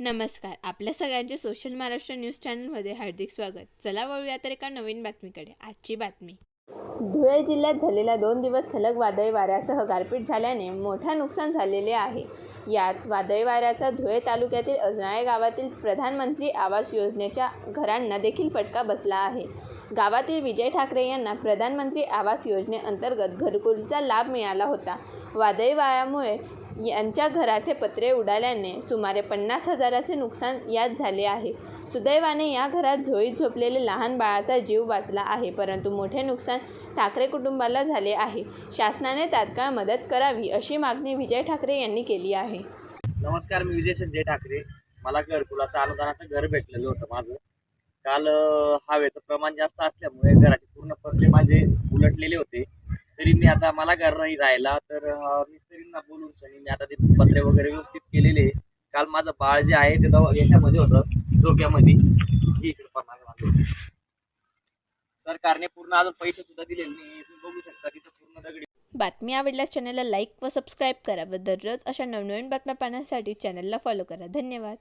नमस्कार. आपल्या सगळ्यांचे सोशल महाराष्ट्र न्यूज चॅनलमध्ये हार्दिक स्वागत. चला वळूया तर एका नवीन बातमीकडे. आजची बातमी. धुळे जिल्ह्यात झालेल्या दोन दिवस सलग वादळी वाऱ्यासह गारपीट झाल्याने मोठा नुकसान झालेले आहे. याच वादळी वाऱ्याचा धुळे तालुक्यातील अजनाळे गावातील प्रधानमंत्री आवास योजनेच्या घरांना देखील फटका बसला आहे. गावातील विजय ठाकरे यांना प्रधानमंत्री आवास योजनेअंतर्गत घरकुलचा लाभ मिळाला होता. वादळी वाऱ्यामुळे यांच्या घराचे पत्रे उडाल्याने सुमारे पन्नास हजाराचे नुकसान यात झाले आहे. सुदैवाने या घरात झोळीत झोपलेले लहान बाळाचा जीव वाचला आहे परंतु मोठे नुकसान ठाकरे कुटुंबाला झाले आहे. शासनाने तात्काळ मदत करावी अशी मागणी विजय ठाकरे यांनी केली आहे. नमस्कार मी विजय संजय ठाकरे. मला घरकुलाचं अनुदानाचं घर भेटलेलं होतं माझं. काल हवेचं प्रमाण जास्त असल्यामुळे घराचे पूर्ण पत्रे माझे उलटलेले होते. तरी मी आता मला घर नाही राहिला तर मी त्यांना बोलून सनी मी आता ते पत्रे वगैरे व्यवस्थित केलेले काल माझं बाळ जे आहे ते दवा याच्यामध्ये होतं डोक्यामध्ये. हे इकडे पहा मागे सरकारने पूर्ण अजून पैसे सुद्धा दिलेले नाही. तुम्ही बघू शकता तिथं पूर्ण दगडी. बातमी आवडल्यास चॅनलला लाईक व सबस्क्राईब करा व दररोज अशा नवनवीन बातम्या पाहण्यासाठी चॅनलला फॉलो करा. धन्यवाद.